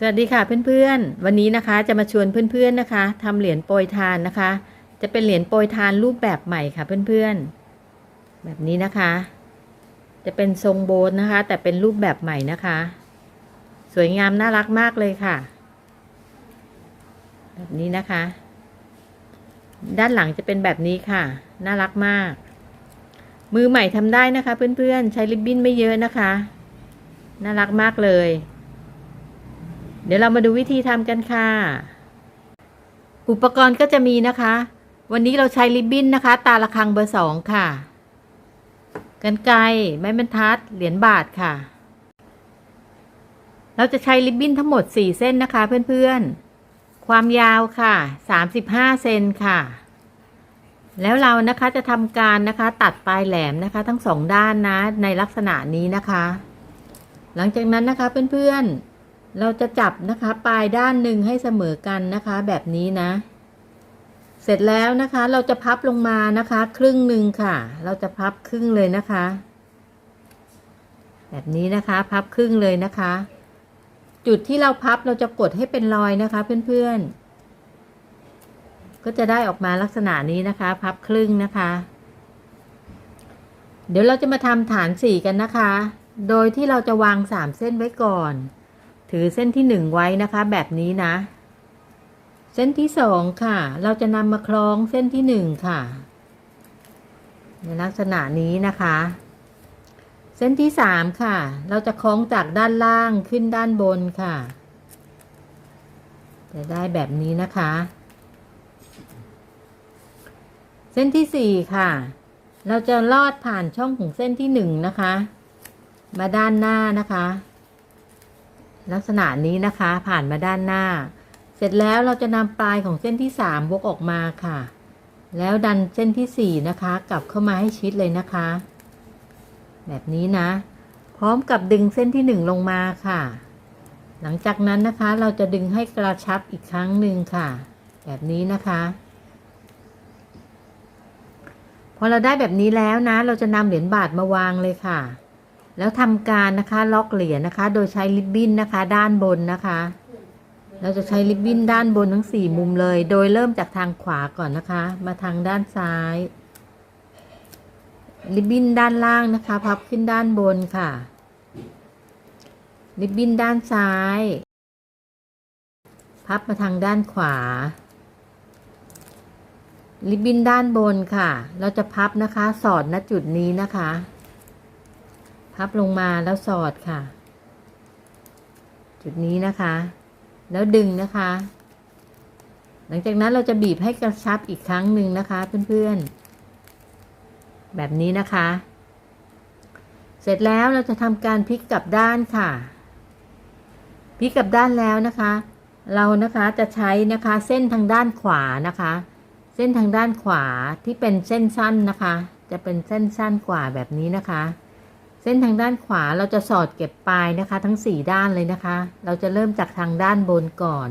สวัสดีค่ะเพื่อนๆ วันนี้นะคะจะมาชวนเพื่อนๆนะคะทำเหรียญโปรยทานนะคะ จะเป็นเหรียญโปรยทานรูปแบบใหม่ค่ะเพื่อนๆ แบบนี้นะคะ จะเป็นทรงโบนนะคะ แต่เป็นรูปแบบใหม่นะคะ สวยงามน่ารักมากเลยค่ะ แบบนี้นะคะ ด้านหลังจะเป็นแบบนี้ค่ะ น่ารักมาก มือใหม่ทำได้นะคะ เพื่อนๆ ใช้ริบบิ้นไม่เยอะนะคะ น่ารักมากเลย เดี๋ยวเรามาดูวิธีทำกันค่ะ อุปกรณ์ก็จะมีนะคะ วันนี้เราใช้ริบบิ้นนะคะ ตาละครังเบอร์สองค่ะกันไกรไม้บรรทัด เหรียญบาทค่ะ เราจะใช้ริบบิ้นทั้งหมด 4 เส้นนะคะเพื่อนๆ ความยาวค่ะ 35 เซนค่ะ แล้วเรานะคะจะทำการนะคะตัดปลายแหลมนะคะ ทั้งสองด้านนะในลักษณะนี้นะคะ หลังจากนั้นนะคะเพื่อนๆ เราจะจับนะคะปลายด้านหนึ่งให้เสมอกันนะคะ แบบนี้นะ เสร็จแล้วนะคะเราจะพับลงมานะคะ ครึ่งหนึ่งค่ะ เราจะพับครึ่งเลยนะคะ แบบนี้นะคะพับครึ่งเลยนะคะ จุดที่เราพับเราจะกดให้เป็นรอยนะคะเพื่อนๆ ก็จะได้ออกมาลักษณะนี้นะคะ พับครึ่งนะคะ เดี๋ยวเราจะมาทำฐานสี่กันนะคะ โดยที่เราจะวางสามเส้นไว้ก่อน ถือเส้นที่หนึ่งไว้นะคะแบบนี้นะ เส้นที่สองค่ะ เราจะนำมาคล้องเส้นที่หนึ่งค่ะในลักษณะนี้นะคะ เส้นที่สามค่ะ เราจะคล้องจากด้านล่างขึ้นด้านบนค่ะ จะได้แบบนี้นะคะ เส้นที่สี่ค่ะ เราจะลอดผ่านช่องของเส้นที่หนึ่งนะคะ มาด้านหน้านะคะ ลักษณะนี้นะคะผ่านมาด้านหน้า เสร็จแล้วเราจะนำปลายของเส้นที่สามวกออกมาค่ะ แล้วดันเส้นที่สี่นะคะ กลับเข้ามาให้ชิดเลยนะคะ แบบนี้นะ พร้อมกับดึงเส้นที่หนึ่งลงมาค่ะ หลังจากนั้นนะคะเราจะดึงให้กระชับอีกครั้งหนึ่งค่ะ แบบนี้นะคะพอเราได้แบบนี้แล้วนะ เราจะนำเหรียญบาทมาวางเลยค่ะ แล้วทำการนะคะล็อกเหรียญนะคะ โดยใช้ริบบิ้นนะคะ ด้านบนนะคะ เราจะใช้ริบบิ้นด้านบนทั้งสี่มุมเลย โดยเริ่มจากทางขวาก่อนนะคะ มาทางด้านซ้ายริบบิ้นด้านล่างนะคะ พับขึ้นด้านบนค่ะริบบิ้นด้านซ้าย พับมาทางด้านขวาริบบิ้นด้านบนค่ะ เราจะพับนะคะ สอดณจุดนี้นะคะ พับลงมาแล้วสอดค่ะ จุดนี้นะคะ แล้วดึงนะคะ หลังจากนั้นเราจะบีบให้กระชับอีกครั้งหนึ่งนะคะเพื่อนๆ แบบนี้นะคะ เสร็จแล้วเราจะทำการพลิกกลับด้านค่ะพลิกกลับด้านแล้วนะคะ เรานะคะจะใช้นะคะเส้นทางด้านขวานะคะ เส้นทางด้านขวาที่เป็นเส้นสั้นนะคะ จะเป็นเส้นสั้นกว่าแบบนี้นะคะ เส้นทางด้านขวาเราจะสอดเก็บปลายนะคะ ทั้งสี่ด้านเลยนะคะ เราจะเริ่มจากทางด้านบนก่อน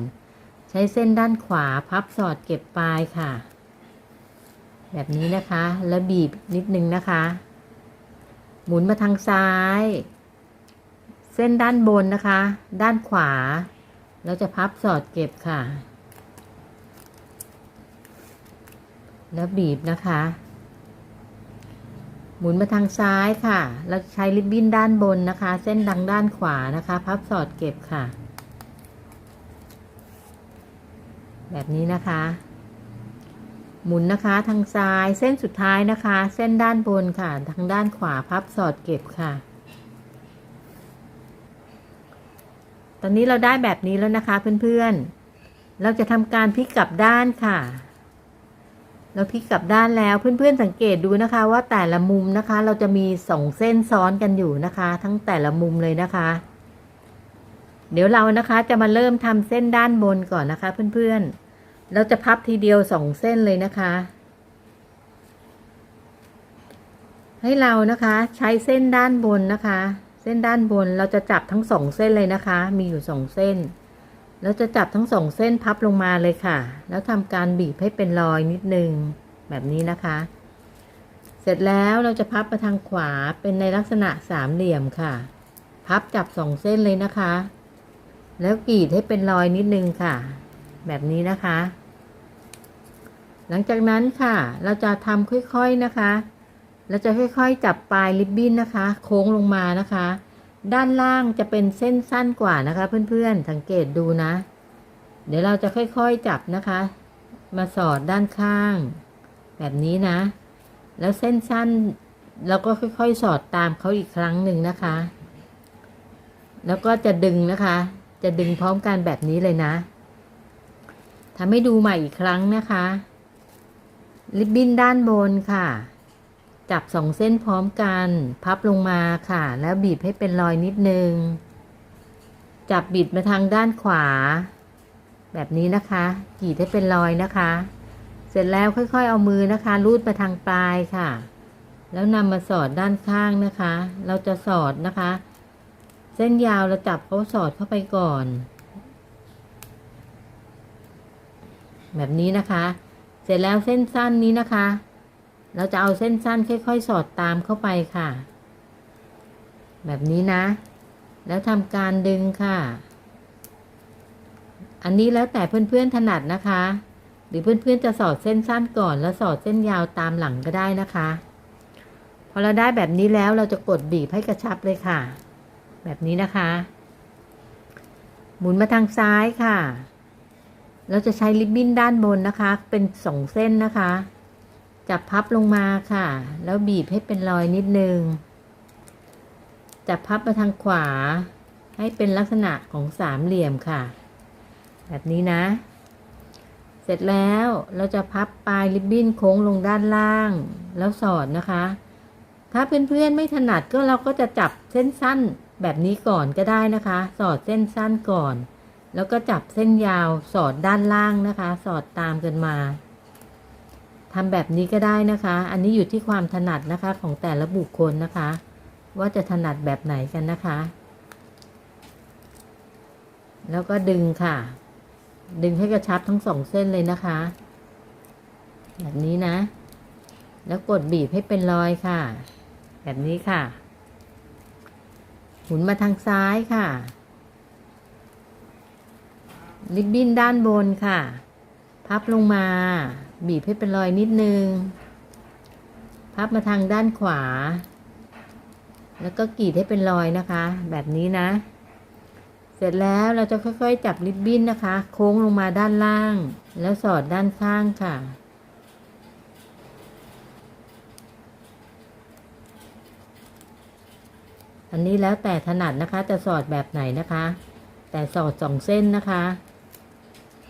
ใช้เส้นด้านขวาพับสอดเก็บปลายค่ะ แบบนี้นะคะ แล้วบีบนิดนึงนะคะ หมุนมาทางซ้าย เส้นด้านบนนะคะ ด้านขวา เราจะพับสอดเก็บค่ะ แล้วบีบนะคะ หมุนมาทางซ้ายค่ะเราใช้ริบบิ้นด้านบนนะคะ เส้นดังด้านขวานะคะ พับสอดเก็บค่ะ แบบนี้นะคะ หมุนนะคะทางซ้ายเส้นสุดท้ายนะคะ เส้นด้านบนค่ะ ทางด้านขวาพับสอดเก็บค่ะ ตอนนี้เราได้แบบนี้แล้วนะคะเพื่อนๆ เราจะทำการพลิกกลับด้านค่ะ เราพลิกกลับด้านแล้วเพื่อนๆสังเกตดูนะคะว่าแต่ละมุมนะคะ เราจะมีสองเส้นซ้อนกันอยู่นะคะ ทั้งแต่ละมุมเลยนะคะ เดี๋ยวเรานะคะจะมาเริ่มทำเส้นด้านบนก่อนนะคะ เพื่อนๆ เราจะพับทีเดียวสองเส้นเลยนะคะ ให้เรานะคะใช้เส้นด้านบนนะคะ เส้นด้านบนเราจะจับทั้งสองเส้นเลยนะคะ มีอยู่สองเส้น เราจะจับทั้งสองเส้นพับลงมาเลยค่ะ แล้วทำการบีบให้เป็นรอยนิดนึงแบบนี้นะคะ เสร็จแล้วเราจะพับมาทางขวาเป็นในลักษณะสามเหลี่ยมค่ะ พับจับสองเส้นเลยนะคะ แล้วกรีดให้เป็นรอยนิดนึงค่ะ แบบนี้นะคะ หลังจากนั้นค่ะ เราจะทำค่อยๆนะคะ เราจะค่อยๆจับปลายริบบิ้นนะคะ โค้งลงมานะคะ ด้านล่างจะเป็นเส้นสั้นกว่านะคะ เพื่อนๆ สังเกตดูนะ เดี๋ยวเราจะค่อยๆจับนะคะ มาสอดด้านข้าง แบบนี้นะ แล้วเส้นสั้นเราก็ค่อยๆ สอดตามเขาอีกครั้งหนึ่งนะคะ แล้วก็จะดึงนะคะ จะดึงพร้อมกันแบบนี้เลยนะทำให้ดูใหม่อีกครั้งนะคะ ริบบิ้นด้านบนค่ะ จับสองเส้นพร้อมกัน พับลงมาค่ะ แล้วบีบให้เป็นรอยนิดนึง จับบิดมาทางด้านขวา แบบนี้นะคะกรีดให้เป็นรอยนะคะ เสร็จแล้วค่อยๆ เอามือนะคะ ลูดมาทางปลายค่ะ แล้วนำมาสอดด้านข้างนะคะ เราจะสอดนะคะ เส้นยาวเราจับเขาสอดเข้าไปก่อน แบบนี้นะคะ เสร็จแล้วเส้นสั้นนี้นะคะ เราจะเอาเส้นสั้นค่อยๆ สอดตามเข้าไปค่ะ แบบนี้นะ แล้วทำการดึงค่ะ อันนี้แล้วแต่เพื่อนๆถนัดนะคะ หรือเพื่อนๆจะสอดเส้นสั้นก่อนแล้วสอดเส้นยาวตามหลังก็ได้นะคะ พอเราได้แบบนี้แล้วเราจะกดบีบให้กระชับเลยค่ะ แบบนี้นะคะ หมุนมาทางซ้ายค่ะ เราจะใช้ริบบิ้นด้านบนนะคะ เป็นสองเส้นนะคะ จับพับลงมาค่ะ แล้วบีบให้เป็นรอยนิดนึง จับพับมาทางขวา ให้เป็นลักษณะของสามเหลี่ยมค่ะ แบบนี้นะ เสร็จแล้วเราจะพับปลายริบบิ้นโค้งลงด้านล่าง แล้วสอดนะคะ ถ้าเพื่อนๆไม่ถนัดก็เราก็จะจับเส้นสั้นแบบนี้ก่อนก็ได้นะคะ สอดเส้นสั้นก่อน แล้วก็จับเส้นยาวสอดด้านล่างนะคะ สอดตามกันมา ทำแบบนี้ก็ได้นะคะ อันนี้อยู่ที่ความถนัดนะคะของแต่ละบุคคลนะคะ ว่าจะถนัดแบบไหนกันนะคะ แล้วก็ดึงค่ะ ดึงให้กระชับทั้งสองเส้นเลยนะคะ แบบนี้นะ แล้วกดบีบให้เป็นรอยค่ะ แบบนี้ค่ะ หมุนมาทางซ้ายค่ะริบบิ้นด้านบนค่ะ พับลงมา บีบให้เป็นรอยนิดนึง พับมาทางด้านขวา แล้วก็กรีดให้เป็นรอยนะคะ แบบนี้นะ เสร็จแล้วเราจะค่อยๆ จับริบบิ้นนะคะ โค้งลงมาด้านล่าง แล้วสอดด้านข้างค่ะอันนี้แล้วแต่ถนัดนะคะ จะสอดแบบไหนนะคะ แต่สอดสองเส้นนะคะ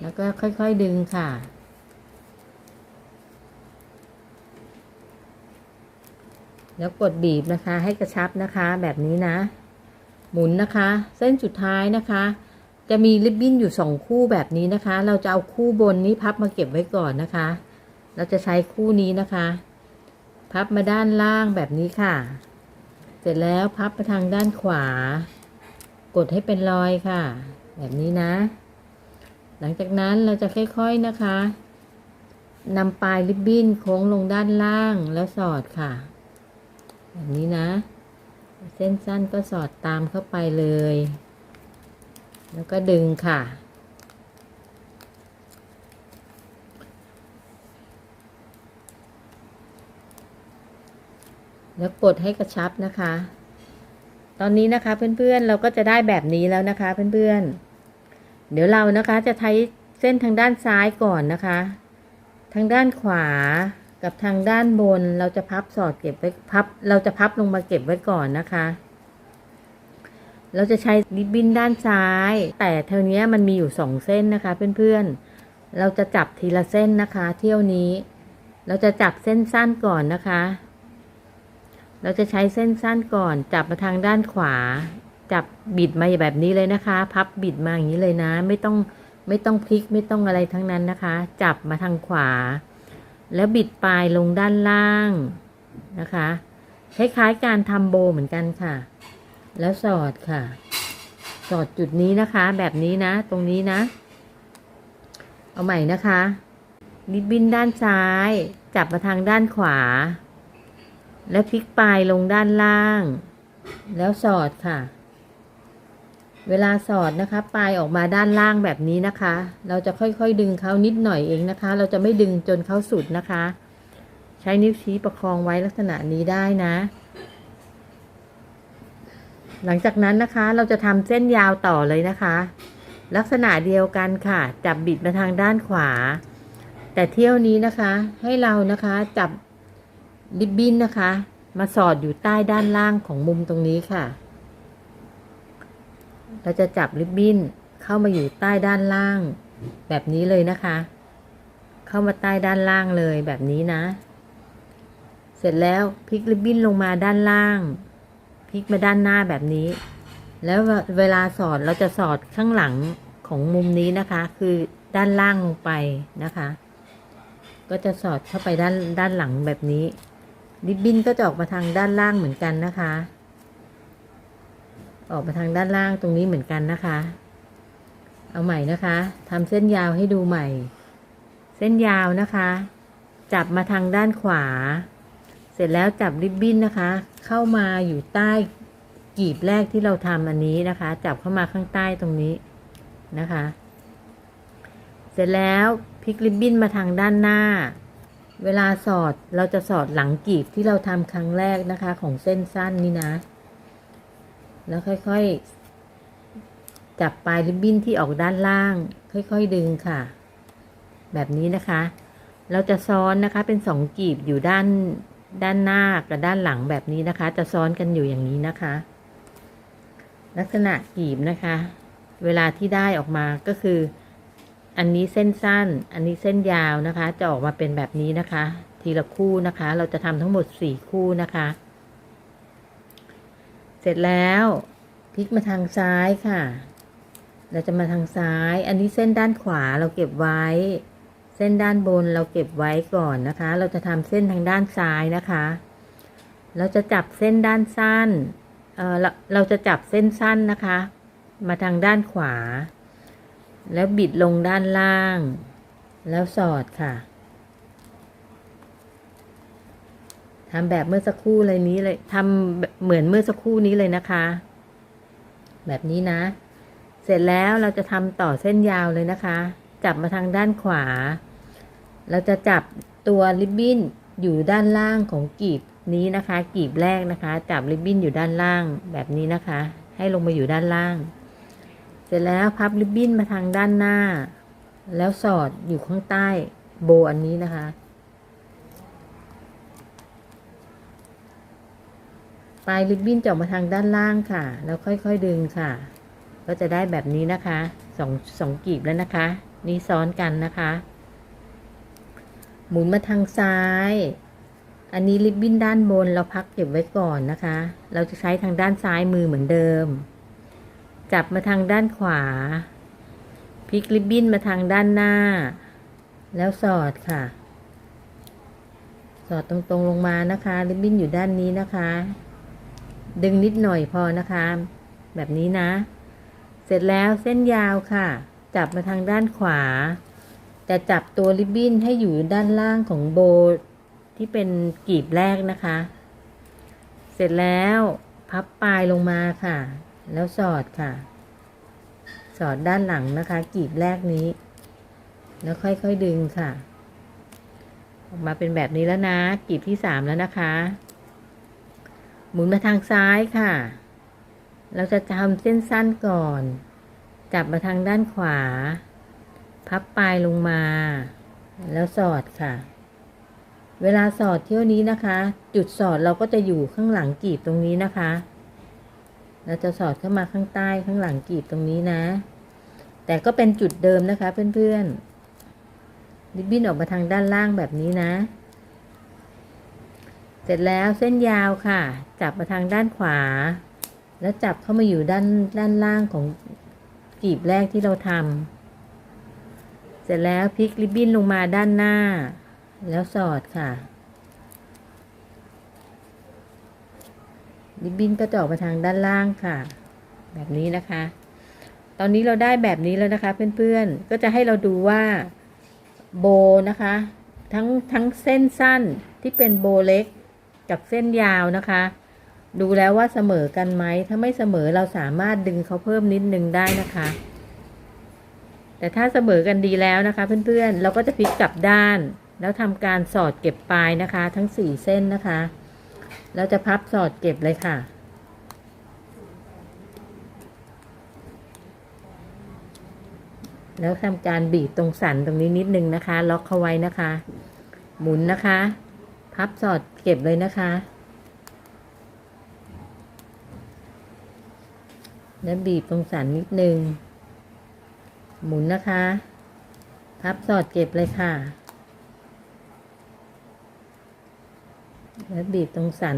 แล้วก็ค่อยๆดึงค่ะ แล้วกดบีบนะคะให้กระชับนะคะแบบนี้นะ หมุนนะคะ เส้นสุดท้ายนะคะ จะมีริบบิ้นอยู่สองคู่แบบนี้นะคะ เราจะเอาคู่บนนี้พับมาเก็บไว้ก่อนนะคะ เราจะใช้คู่นี้นะคะ พับมาด้านล่างแบบนี้ค่ะ เสร็จแล้วพับไปทางด้านขวา กดให้เป็นรอยค่ะ แบบนี้นะ หลังจากนั้นเราจะค่อยๆนะคะนำปลายริบบิ้นโค้งลงด้านล่างแล้วสอดค่ะ แบบนี้นะ เส้นสั้นก็สอดตามเข้าไปเลย แล้วก็ดึงค่ะ แล้วกดให้กระชับนะคะ ตอนนี้นะคะเพื่อนๆเราก็จะได้แบบนี้แล้วนะคะเพื่อนๆ เดี๋ยวเรานะคะจะใช้เส้นทางด้านซ้ายก่อนนะคะ ทางด้านขวา กับทางด้านบนเราจะพับสอดเก็บไว้พับ เราจะพับลงมาเก็บไว้ก่อนนะคะ เราจะใช้ริบบิ้นด้านซ้าย แต่เท่านี้มันมีอยู่สองเส้นนะคะ เพื่อนๆ เราจะจับทีละเส้นนะคะ เที่ยวนี้ เราจะจับเส้นสั้นก่อนนะคะ เราจะใช้เส้นสั้นก่อน จับมาทางด้านขวา จับบิดมาแบบนี้เลยนะคะ พับบิดมาอย่างนี้เลยนะ ไม่ต้องไม่ต้องพลิกไม่ต้องอะไรทั้งนั้นนะคะ จับมาทางขวา แล้วบิดปลายลงด้านล่างนะคะคล้ายๆการทำโบเหมือนกันค่ะ แล้วสอดค่ะ สอดจุดนี้นะคะ แบบนี้นะ ตรงนี้นะ เอาใหม่นะคะริบบิ้นด้านซ้าย จับมาทางด้านขวา แล้วพลิกปลายลงด้านล่าง แล้วสอดค่ะ เวลาสอดนะคะปลายออกมาด้านล่างแบบนี้นะคะ เราจะค่อยๆดึงเขานิดหน่อยเองนะคะ เราจะไม่ดึงจนเขาสุดนะคะ ใช้นิ้วชี้ประคองไว้ลักษณะนี้ได้นะ หลังจากนั้นนะคะเราจะทำเส้นยาวต่อเลยนะคะ ลักษณะเดียวกันค่ะ จับบิดมาทางด้านขวา แต่เที่ยวนี้นะคะ ให้เรานะคะจับริบบิ้นนะคะ มาสอดอยู่ใต้ด้านล่างของมุมตรงนี้ค่ะ เราจะจับริบบิ้นเข้ามาอยู่ใต้ด้านล่าง แบบนี้เลยนะคะ เข้ามาใต้ด้านล่างเลยแบบนี้นะ เสร็จแล้วพลิกริบบิ้นลงมาด้านล่างพลิกมาด้านหน้าแบบนี้ แล้วเวลาสอดเราจะสอดข้างหลังของมุมนี้นะคะ คือด้านล่างลงไปนะคะ ก็จะสอดเข้าไปด้านด้านหลังแบบนี้ริบบิ้นก็จะออกมาทางด้านล่างเหมือนกันนะคะ ออกมาทางด้านล่างตรงนี้เหมือนกันนะคะ เอาใหม่นะคะทำเส้นยาวให้ดูใหม่ เส้นยาวนะคะ จับมาทางด้านขวา เสร็จแล้วจับริบบิ้นนะคะ เข้ามาอยู่ใต้กีบแรกที่เราทำอันนี้นะคะ จับเข้ามาข้างใต้ตรงนี้นะคะ เสร็จแล้วพลิกริบบิ้นมาทางด้านหน้า เวลาสอดเราจะสอดหลังกีบที่เราทำครั้งแรกนะคะ ของเส้นสั้นนี่นะ แล้วค่อยๆ จับปลายริบบิ้นที่ออกด้านล่าง ค่อยๆดึงค่ะ แบบนี้นะคะ เราจะซ้อนนะคะเป็นสองกีบอยู่ด้านด้านหน้ากับด้านหลังแบบนี้นะคะ จะซ้อนกันอยู่อย่างนี้นะคะ ลักษณะกีบนะคะ เวลาที่ได้ออกมาก็คือ อันนี้เส้นสั้น อันนี้เส้นยาวนะคะ จะออกมาเป็นแบบนี้นะคะ ทีละคู่นะคะ เราจะทำทั้งหมดสี่คู่นะคะ เสร็จแล้วพลิกมาทางซ้ายค่ะ เราจะมาทางซ้าย อันนี้เส้นด้านขวาเราเก็บไว้ เส้นด้านบนเราเก็บไว้ก่อนนะคะ เราจะทำเส้นทางด้านซ้ายนะคะ เราจะจับเส้นด้านสั้นเออเราเราจะจับเส้นสั้นนะคะ มาทางด้านขวา แล้วบิดลงด้านล่าง แล้วสอดค่ะ ทำแบบเมื่อสักครู่เลยนี้เลยทำเหมือนเมื่อสักครู่นี้เลยนะคะ แบบนี้นะ เสร็จแล้วเราจะทำต่อเส้นยาวเลยนะคะ จับมาทางด้านขวา เราจะจับตัวริบบิ้นอยู่ด้านล่างของกีบนี้นะคะ กีบแรกนะคะ จับริบบิ้นอยู่ด้านล่างแบบนี้นะคะ ให้ลงมาอยู่ด้านล่าง เสร็จแล้วพับริบบิ้นมาทางด้านหน้า แล้วสอดอยู่ข้างใต้โบอันนี้นะคะ ปลายริบบิ้นจะอกมาทางด้านล่างค่ะ แล้วค่อยๆดึงค่ะ ก็จะได้แบบนี้นะคะสองสองกีบแล้วนะคะ นี่ซ้อนกันนะคะ หมุนมาทางซ้าย อันนี้ริบบิ้นด้านบนเราพักเก็บไว้ก่อนนะคะ เราจะใช้ทางด้านซ้ายมือเหมือนเดิม จับมาทางด้านขวา พลิกริบบิ้นมาทางด้านหน้า แล้วสอดค่ะ สอดตรงๆลงมานะคะ ริบบิ้นอยู่ด้านนี้นะคะ ดึงนิดหน่อยพอนะคะ แบบนี้นะ เสร็จแล้วเส้นยาวค่ะ จับมาทางด้านขวาแต่จับตัวริบบิ้นให้อยู่ด้านล่างของโบที่เป็นกีบแรกนะคะ เสร็จแล้วพับปลายลงมาค่ะ แล้วสอดค่ะ สอดด้านหลังนะคะ กีบแรกนี้ แล้วค่อยๆดึงค่ะ ออกมาเป็นแบบนี้แล้วนะ กีบที่สามแล้วนะคะ หมุนมาทางซ้ายค่ะ เราจะทำเส้นสั้นก่อน จับมาทางด้านขวา พับปลายลงมา แล้วสอดค่ะ เวลาสอดเที่ยวนี้นะคะ จุดสอดเราก็จะอยู่ข้างหลังกีบตรงนี้นะคะ เราจะสอดเข้ามาข้างใต้ข้างหลังกีบตรงนี้นะ แต่ก็เป็นจุดเดิมนะคะเพื่อนๆริบบิ้นออกมาทางด้านล่างแบบนี้นะ เสร็จแล้วเส้นยาวค่ะ จับมาทางด้านขวา แล้วจับเข้ามาอยู่ด้านด้านล่างของกีบแรกที่เราทำเสร็จแล้วพลิกริบบิ้นลงมาด้านหน้า แล้วสอดค่ะริบบิ้นก็จะออกมาทางด้านล่างค่ะ แบบนี้นะคะ ตอนนี้เราได้แบบนี้แล้วนะคะ เพื่อนๆ ก็จะให้เราดูว่าโบนะคะ ทั้งทั้งเส้นสั้นที่เป็นโบเล็ก กับเส้นยาวนะคะ ดูแล้วว่าเสมอกันไหม ถ้าไม่เสมอเราสามารถดึงเขาเพิ่มนิดนึงได้นะคะ แต่ถ้าเสมอกันดีแล้วนะคะ เพื่อนๆ เราก็จะพลิกกลับด้าน แล้วทำการสอดเก็บปลายนะคะ ทั้งสี่เส้นนะคะเราจะพับสอดเก็บเลยค่ะแล้วทำการบีบตรงสันตรงนี้นิดนึงนะคะ ล็อกเข้าไว้นะคะ หมุนนะคะ พับสอดเก็บเลยนะคะแล้วบีบตรงสันนิดนึง หมุนนะคะ พับสอดเก็บเลยค่ะ แล้วบีบตรงสัน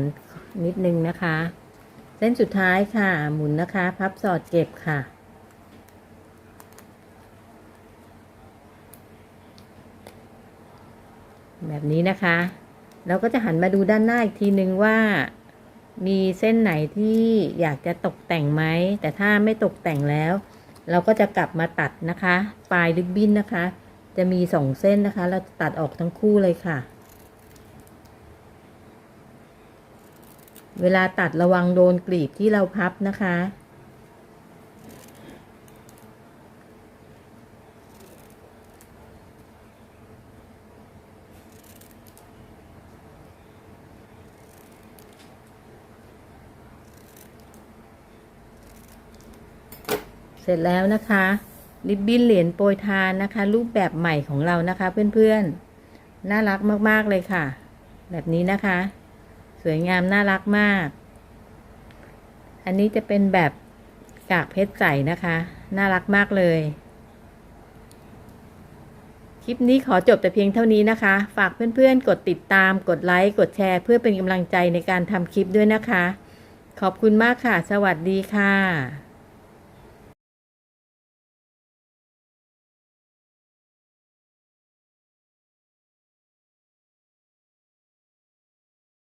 นิดนึงนะคะ เส้นสุดท้ายค่ะ หมุนนะคะ พับสอดเก็บค่ะ แบบนี้นะคะ เราก็จะหันมาดูด้านหน้าอีกทีนึงว่า มีเส้นไหนที่อยากจะตกแต่งไหม แต่ถ้าไม่ตกแต่งแล้ว เราก็จะกลับมาตัดนะคะ ปลายริบบิ้นนะคะ จะมีสองเส้นนะคะ เราตัดออกทั้งคู่เลยค่ะ เวลาตัดระวังโดนกลีบที่เราพับนะคะ ร็จแล้วนะคะ ริบบิ้นเหรียญโปรยทานนะคะ รูปแบบใหม่ของเรานะคะ เพื่อนๆ น่ารักมากๆเลยค่ะ แบบนี้นะคะ สวยงามน่ารักมาก อันนี้จะเป็นแบบกากเพชรใสนะคะ น่ารักมากเลย คลิปนี้ขอจบแต่เพียงเท่านี้นะคะ ฝากเพื่อนๆ กดติดตาม กดไลค์ กดแชร์ เพื่อเป็นกำลังใจในการทำคลิปด้วยนะคะ ขอบคุณมากค่ะ สวัสดีค่ะ